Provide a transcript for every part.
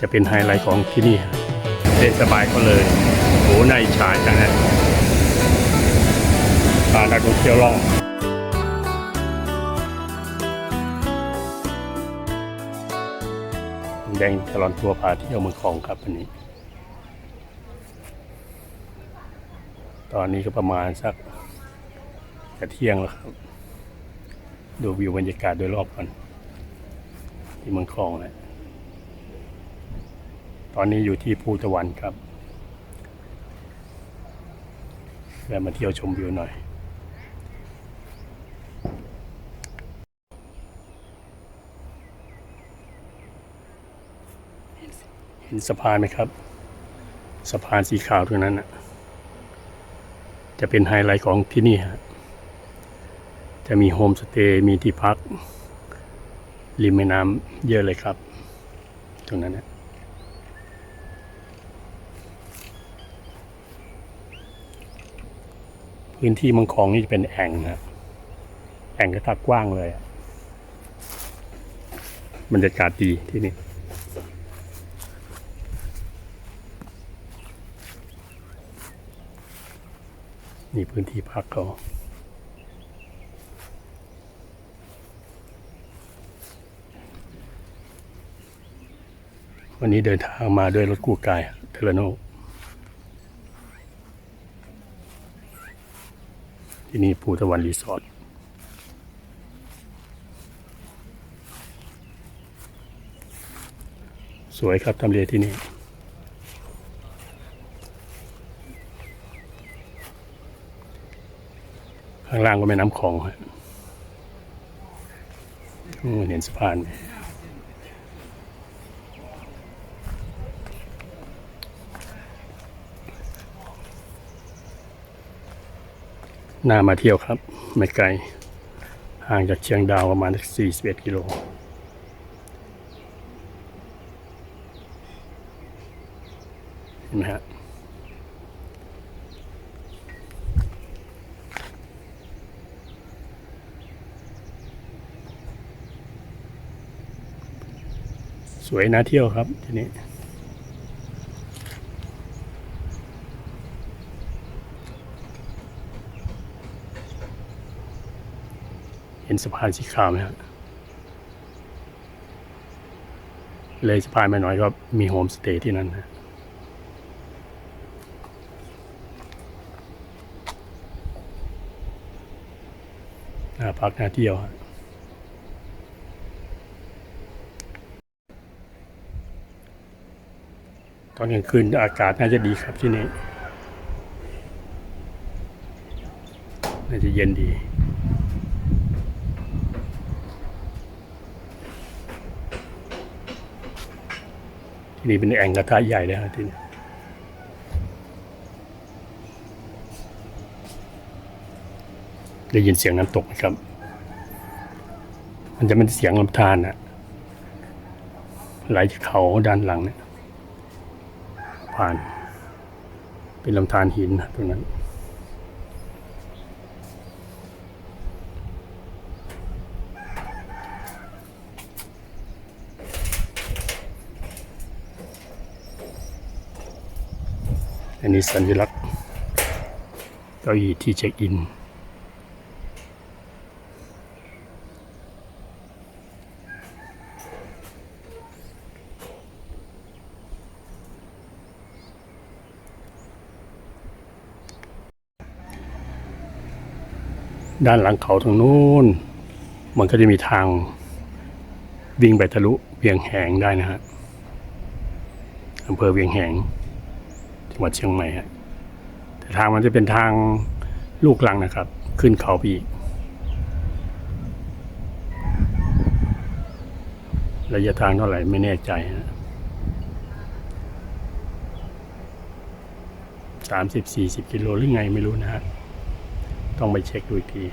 จะเป็นไฮไลท์ของที่นี่เล่นสบายก็เลยโหในาอิจฉายจังนะพานักท่องเที่ยวล่องแดงตลอดทัวร์พาเที่ยวเมืองคลองครับวันนี้ ตอนนี้ก็ประมาณสักจะเที่ยงแล้วครับ ดูวิวบรรยากาศโดยรอบก่อนที่เมืองคลองนะ ตอนนี้อยู่ที่ภูตะวันครับแวะมาเที่ยวชมวิวหน่อย เห็นสะพานไหมครับ สะพานสีขาวตรงนั้นนะจะเป็นไฮไลท์ของที่นี่ฮะ จะมีโฮมสเตย์ มีที่พัก ริมแม่น้ำเยอะเลยครับ ตรงนั้นนะ พื้นที่มังคลองนี่จะเป็นแอ่งนะแอ่งกระทักกว้างเลยบรรยากาศดีที่นี่นี่พื้นที่พักเขาวันนี้เดินทางมาด้วยรถกู้กายเทเลโน ที่นี่ภูตะวันรีสอร์ทสวยครับทำเลที่นี่ข้างล่างก็แม่น้ำคลองฮะอืมเห็นสะพานไหม น่ามาเที่ยวครับ ไม่ไกล ห่างจากเชียงดาวประมาณสัก41 กิโลเห็นไหมฮะสวยน่าเที่ยวครับ ทีนี่ เห็นสะพานสีขาวไหมครับเลยสะพานมาหน่อยก็มีโฮมสเตย์ที่นั่นนะน่าพักน่าเที่ยวฮะตอนกลางคืนอากาศน่าจะดีครับที่นี่ น่าจะเย็นดี นี่เป็นแอ่งกระทะใหญ่เลยครับที่นี่ได้ยินเสียงน้ำตกไหมครับ มันจะเป็นเสียงลำธารนะไหลจากเขาด้านหลังเนี่ยผ่าน เป็นลำธารหินตรงนั้น อันนี้สัญลักษณ์เก้าอี้ที่เช็คอิน ด้านหลังเขาทางนู้น มันก็จะมีทางวิ่งไปทะลุเวียงแหงได้นะฮะอำเภอเวียงแหง จังหวัดเชียงใหม่ฮะแต่ทางมันจะเป็นทางลูกลังนะครับ ขึ้นเขาไปอีกระยะทางเท่าไหร่ไม่แน่ใจฮะสามสิบสี่สิบกิโลหรือไงไม่รู้นะฮะต้องไปเช็คดูอีกที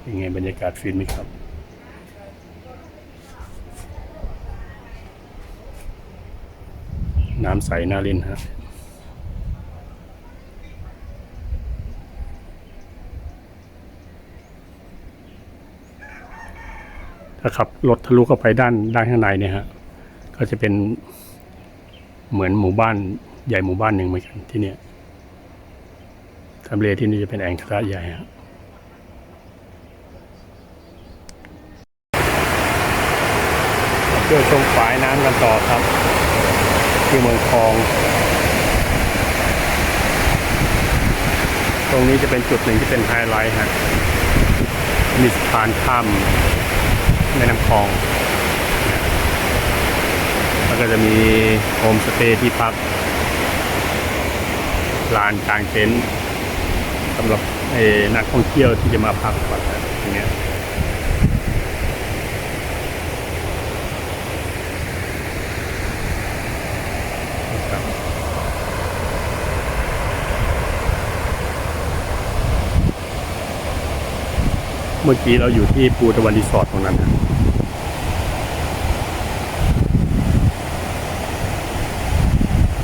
เป็นไงบรรยากาศฟินไหมครับ น้ำใสน่าเล่นฮะถ้าขับรถทะลุเข้าไปด้านด้านข้างในเนี่ยฮะก็จะเป็นเหมือนหมู่บ้านใหญ่หมู่บ้านหนึ่งเหมือนกันที่เนี่ยทำเลที่นี่จะเป็นแอ่งกระทะใหญ่ฮะเพื่อชมฝายน้ำกันต่อครับ ที่เมืองคลอง ตรงนี้จะเป็นจุดหนึ่งที่เป็นไฮไลท์ฮะ มีสะพานข้ามแม่น้ำคลอง แล้วก็จะมีโฮมสเตย์ที่พัก ลานกลางเต็นท์สำหรับนักท่องเที่ยวที่จะมาพักแบบอย่างเงี้ยะครับเมื่อกี้เราอยู่ที่ปูตะวันรีสอร์ทตรงนั้นนะ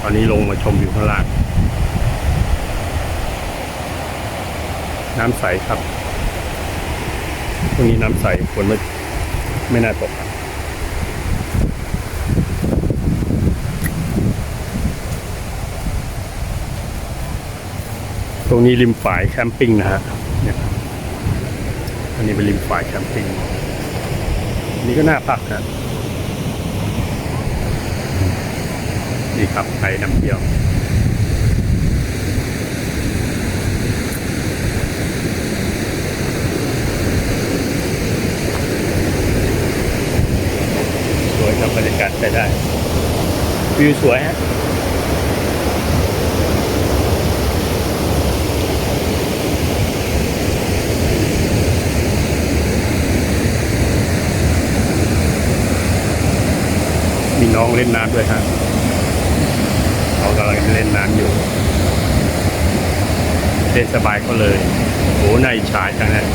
ตอนนี้ลงมาชมวิวข้างล่าง น้ำใสครับตรงนี้น้ำใสฝนไม่ไม่น่าตกครับตรงนี้ริมฝายแคมปิ้งนะฮะ อันนี้เป็นริมฝ่ายแคมปิ้งนนี้ก็น่าพักนะนี่ครับไทยน้ำเที่ยวสวยครับบรรยากาศใช้ได้วิวสวยฮะ น้องเล่นน้ำด้วยฮะเขากำลังเล่นน้ำอยู่เล่นสบายก็เลยโหใน่าอิจฉาจังนะ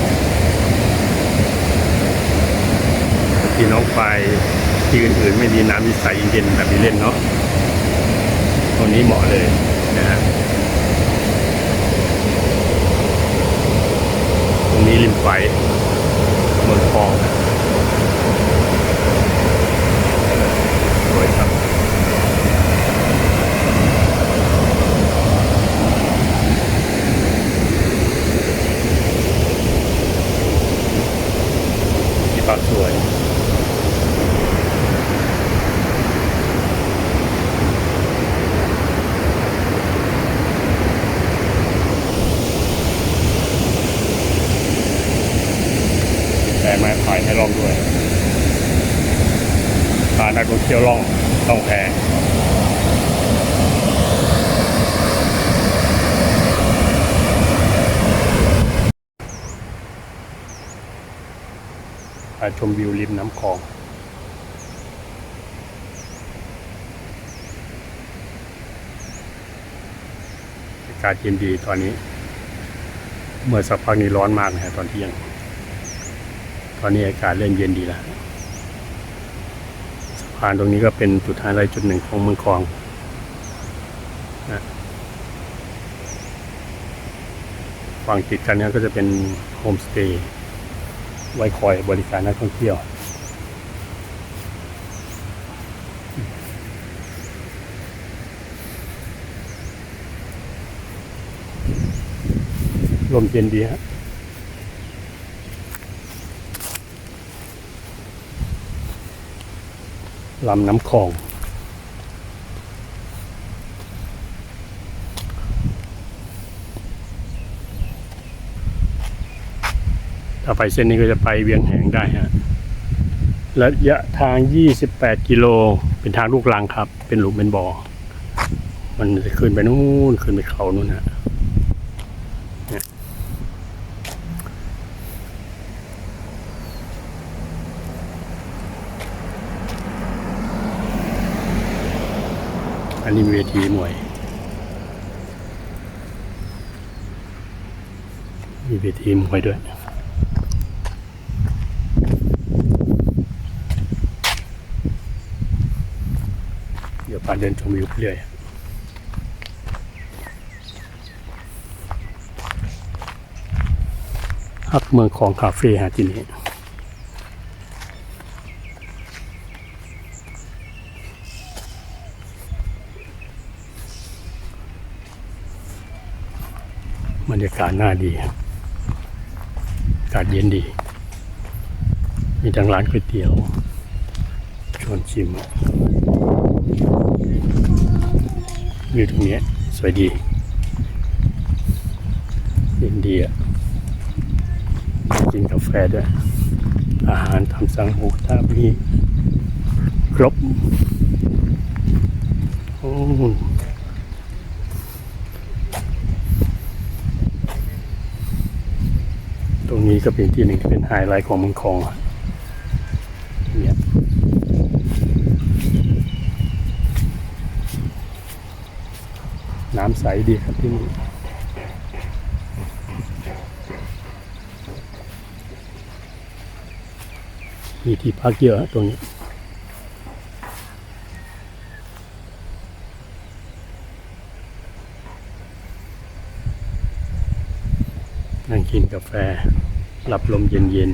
ที่น้องไปที่อื่นๆไม่มีน้ำที่ใสเย็นแบบนี้เล่นเนาะตรงนี้เหมาะเลยนะฮะตรงนี้ริมไฟเมืองคลองวยครับที่พักสวย แต่ไม้พายให้ล่องด้วย พานักท่องเที่ยวล่องต้องแพพาชมวิวริมน้ำคลองอากาศเย็นดีตอนนี้ เมื่อสักพักนี้ร้อนมากนะฮะตอนเที่ยง ตอนนี้อากาศเริ่มเย็นดีแล้ว พานตรงนี้ก็เป็นจุดไฮไลท์จุดหนึ่งของเมืองคลองนะฝั่งติดกันนี่ยก็จะเป็นโฮมสเตย์ไว้คอยบริการนักท่องเที่ยวลมเย็นดีฮะ ลำน้ำคลอง ถ้าไปเส้นนี้ก็จะไปเวียงแหงได้ฮะระยะทาง 28 กิโล เป็นทางลูกรังครับ เป็นหลุมเป็นบ่อ มันจะขึ้นไปนู่น ขึ้นไปเขานู่นฮะเนี่ยอั นนี้มีเวทีมวย มีเวทีมวยด้วยเดี๋ยวพาเดินชมวิวเรื่อยฮักเมืองของคาเฟ่ฮะที่นี่ บรรยากาศน่าดีอากาศเย็นดี มีทั้งร้านก๋วยเตี๋ยว ชวนชิมวิวตรงนี้สวยดีเย็นดีอะกินกาแฟด้วย อาหารทำสั่งหมูกระทะมีครบ โอ้ตรง นี้ก็เป็นที่หนึ่งที่เป็นไฮไลท์ของเมืองคองเนี่ยน้ำใสดีครับที่นี่มีที่พักเยอะตรงนี้นั่งกินกาแฟ หลับลมเย็น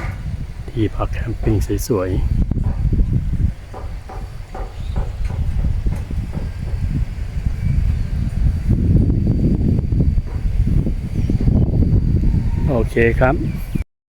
ๆ ที่พักแคมปิ้งสวยๆโอเคครับ